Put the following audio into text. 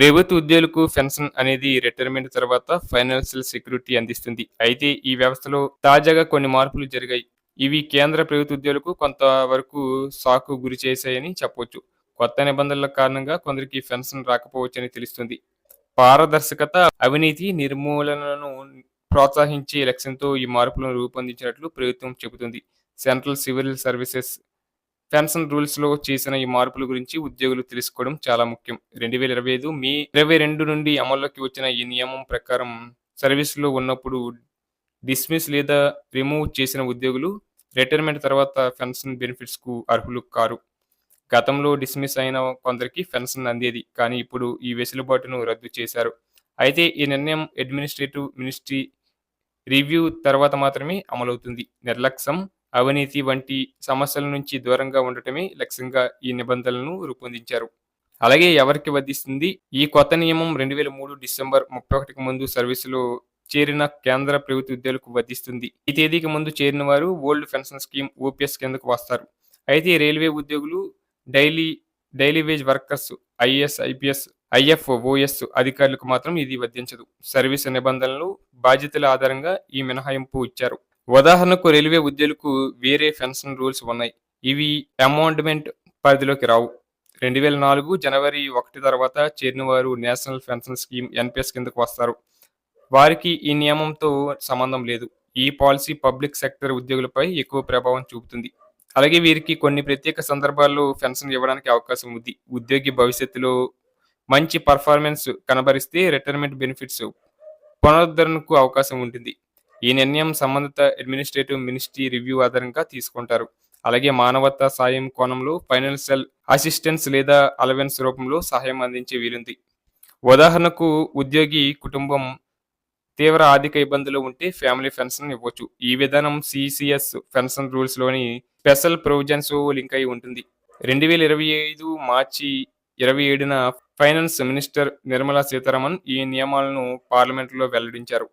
ప్రభుత్వ ఉద్యోగులకు పెన్షన్ అనేది రిటైర్మెంట్ తర్వాత ఫైనాన్షియల్ సెక్యూరిటీ అందిస్తుంది. అయితే ఈ వ్యవస్థలో తాజాగా కొన్ని మార్పులు జరిగాయి. ఇవి కేంద్ర ప్రభుత్వ ఉద్యోగులకు కొంతవరకు సాకు గురి చేశాయని చెప్పవచ్చు కొత్త నిబంధనల కారణంగా కొందరికి పెన్షన్ రాకపోవచ్చని తెలుస్తుంది. పారదర్శకత అవినీతి నిర్మూలనను ప్రోత్సహించే లక్ష్యంతో ఈ మార్పులను రూపొందించినట్లు ప్రభుత్వం చెబుతుంది. సెంట్రల్ సివిల్ సర్వీసెస్ పెన్షన్ రూల్స్లో చేసిన ఈ మార్పుల గురించి ఉద్యోగులు తెలుసుకోవడం చాలా ముఖ్యం. రెండు వేల ఇరవై ఐదు మే ఇరవై రెండు నుండి అమల్లోకి వచ్చిన ఈ నియమం ప్రకారం సర్వీస్లో ఉన్నప్పుడు డిస్మిస్ లేదా రిమూవ్ చేసిన ఉద్యోగులు రిటైర్మెంట్ తర్వాత పెన్షన్ బెనిఫిట్స్కు అర్హులు కారు. గతంలో డిస్మిస్ అయిన కొందరికి పెన్షన్ అందేది కానీ ఇప్పుడు ఈ వెసులుబాటును రద్దు చేశారు. అయితే ఈ నిర్ణయం అడ్మినిస్ట్రేటివ్ మినిస్ట్రీ రివ్యూ తర్వాత మాత్రమే అమలవుతుంది. నిర్లక్ష్యం అవినీతి వంటి సమస్యల నుంచి దూరంగా ఉండటమే లక్ష్యంగా ఈ నిబంధనలను రూపొందించారు. అలాగే ఎవరికి వర్ధిస్తుంది ఈ కొత్త నియమం రెండు వేల మూడు డిసెంబర్ ముప్పై ఒకటికి ముందు సర్వీసులో చేరిన కేంద్ర ప్రభుత్వ ఉద్యోగులకు వర్ధిస్తుంది ఈ తేదీకి ముందు చేరిన వారు ఓల్డ్ పెన్షన్ స్కీమ్ ఓపీఎస్ కిందకు వస్తారు. అయితే రైల్వే ఉద్యోగులు daily daily wage workers IAS IPS IFoS అధికారులకు మాత్రం ఇది వర్తించదు సర్వీస్ నిబంధనలు బాధ్యతల ఆధారంగా ఈ మినహాయింపు ఇచ్చారు. ఉదాహరణకు రైల్వే ఉద్యోగులకు వేరే పెన్షన్ రూల్స్ ఉన్నాయి. ఇవి అమౌంట్మెంట్ పరిధిలోకి రావు. రెండు వేల నాలుగు జనవరి ఒకటి తర్వాత చేరిన వారు నేషనల్ పెన్షన్ స్కీమ్ ఎన్పిఎస్ కిందకు వస్తారు. వారికి ఈ నియమంతో సంబంధం లేదు. ఈ పాలసీ పబ్లిక్ సెక్టర్ ఉద్యోగులపై ఎక్కువ ప్రభావం చూపుతుంది. అలాగే వీరికి కొన్ని ప్రత్యేక సందర్భాల్లో పెన్షన్ ఇవ్వడానికి అవకాశం ఉంది. ఉద్యోగి భవిష్యత్తులో మంచి పర్ఫార్మెన్స్ కనబరిస్తే రిటైర్మెంట్ బెనిఫిట్స్ పునరుద్ధరణకు అవకాశం ఉంటుంది. ఈ నిర్ణయం సంబంధిత అడ్మినిస్ట్రేటివ్ మినిస్ట్రీ రివ్యూ ఆధారంగా తీసుకుంటారు. అలాగే మానవతా సాయం కోణంలో ఫైనాన్షియల్ అసిస్టెన్స్ లేదా అలవెన్స్ రూపంలో సహాయం అందించే వీలుంది. ఉదాహరణకు ఉద్యోగి కుటుంబం తీవ్ర ఆర్థిక ఇబ్బందులు ఉంటే ఫ్యామిలీ పెన్షన్ ఇవ్వచ్చు. ఈ విధానం సిసిఎస్ పెన్షన్ రూల్స్లోని స్పెషల్ ప్రొవిజన్స్ లింక్ అయి ఉంటుంది. రెండు వేల ఇరవై ఐదు మార్చి ఇరవై ఏడున ఫైనాన్స్ మినిస్టర్ నిర్మలా సీతారామన్ ఈ నియమాలను పార్లమెంట్లో వెల్లడించారు.